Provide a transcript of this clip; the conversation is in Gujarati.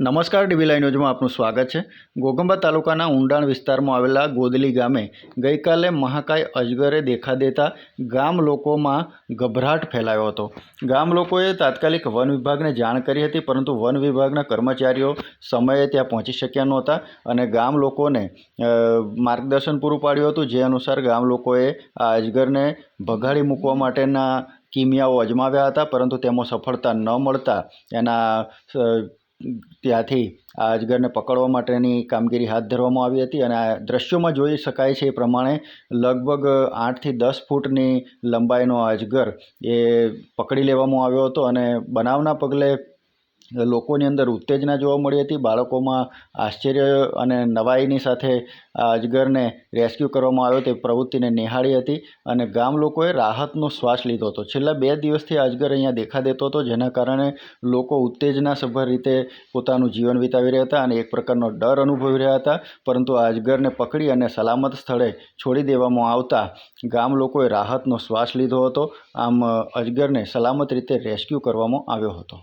નમસ્કાર ડીવી લાઈન ન્યૂઝમાં આપનું સ્વાગત છે. ગોગંબા તાલુકાના ઊંડાણ વિસ્તારમાં આવેલા ગોદલી ગામે ગઈકાલે મહાકાય અજગરે દેખા દેતા ગામ લોકોમાં ગભરાટ ફેલાયો હતો. ગામ લોકોએ તાત્કાલિક વન વિભાગને જાણ કરી હતી, પરંતુ વન વિભાગના કર્મચારીઓ સમયે ત્યાં પહોંચી શક્યા નહોતા અને ગામ લોકોને માર્ગદર્શન પૂરું પાડ્યું હતું. જે અનુસાર ગામ લોકોએ આ અજગરને ભગાડી મૂકવા માટેના કિમિયાઓ અજમાવ્યા હતા, પરંતુ તેમાં સફળતા ન મળતા એના ત્યાંથી આ અજગરને પકડવા માટેની કામગીરી હાથ ધરવામાં આવી હતી અને આ દ્રશ્યોમાં જોઈ શકાય છે એ પ્રમાણે લગભગ આઠથી દસ ફૂટની લંબાઈનો આ અજગર એ પકડી લેવામાં આવ્યો હતો અને બનાવના પગલે લોકોની અંદર ઉત્તેજના જોવા મળી હતી. બાળકોમાં આશ્ચર્ય અને નવાઈની સાથે આ અજગરને રેસ્ક્યુ કરવામાં આવ્યો તે પ્રવૃત્તિને નિહાળી હતી અને ગામ લોકોએ રાહતનો શ્વાસ લીધો હતો. છેલ્લા બે દિવસથી અજગર અહીંયા દેખા દેતો હતો, જેના કારણે લોકો ઉત્તેજનાસભર રીતે પોતાનું જીવન વિતાવી રહ્યા હતા અને એક પ્રકારનો ડર અનુભવી રહ્યા હતા. પરંતુ આ અજગરને પકડી અને સલામત સ્થળે છોડી દેવામાં આવતા ગામ લોકોએ રાહતનો શ્વાસ લીધો હતો. આમ અજગરને સલામત રીતે રેસ્ક્યુ કરવામાં આવ્યો હતો.